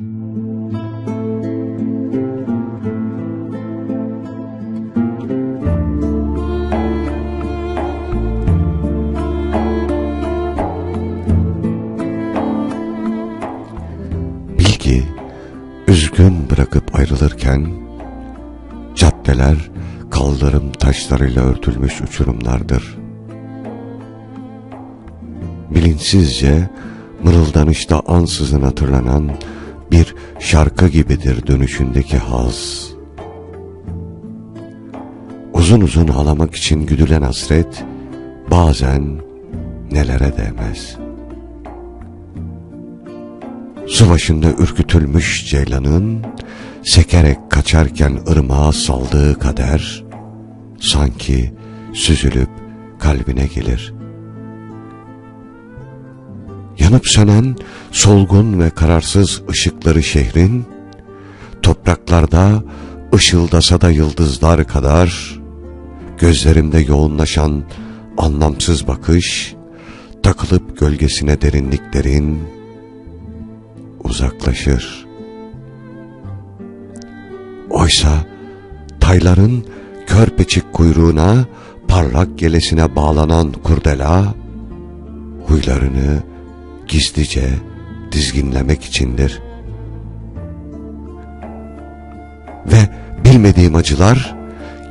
Bil ki üzgün bırakıp ayrılırken caddeler kaldırım taşlarıyla örtülmüş uçurumlardır. Bilinçsizce mırıldanışta ansızın hatırlanan bir şarkı gibidir dönüşündeki haz. Uzun uzun ağlamak için güdülen hasret bazen nelere değmez.'' Su başında ürkütülmüş ceylanın sekerek kaçarken ırmağa saldığı kader sanki süzülüp kalbine gelir. Yanıp sönen solgun ve kararsız ışıkları şehrin topraklarda ışıldasa da yıldızlar kadar gözlerimde yoğunlaşan anlamsız bakış takılıp gölgesine derinliklerin uzaklaşır. Oysa tayların körpeçik kuyruğuna, parlak gelesine bağlanan kurdela, huylarını gizlice dizginlemek içindir. Ve bilmediğim acılar,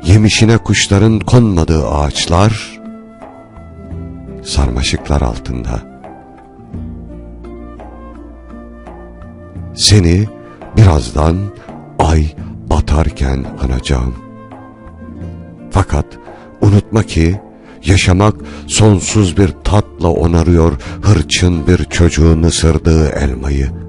yemişine kuşların konmadığı ağaçlar, sarmaşıklar altında.'' Seni birazdan ay batarken anacağım. Fakat unutma ki yaşamak sonsuz bir tatla onarıyor hırçın bir çocuğun ısırdığı elmayı.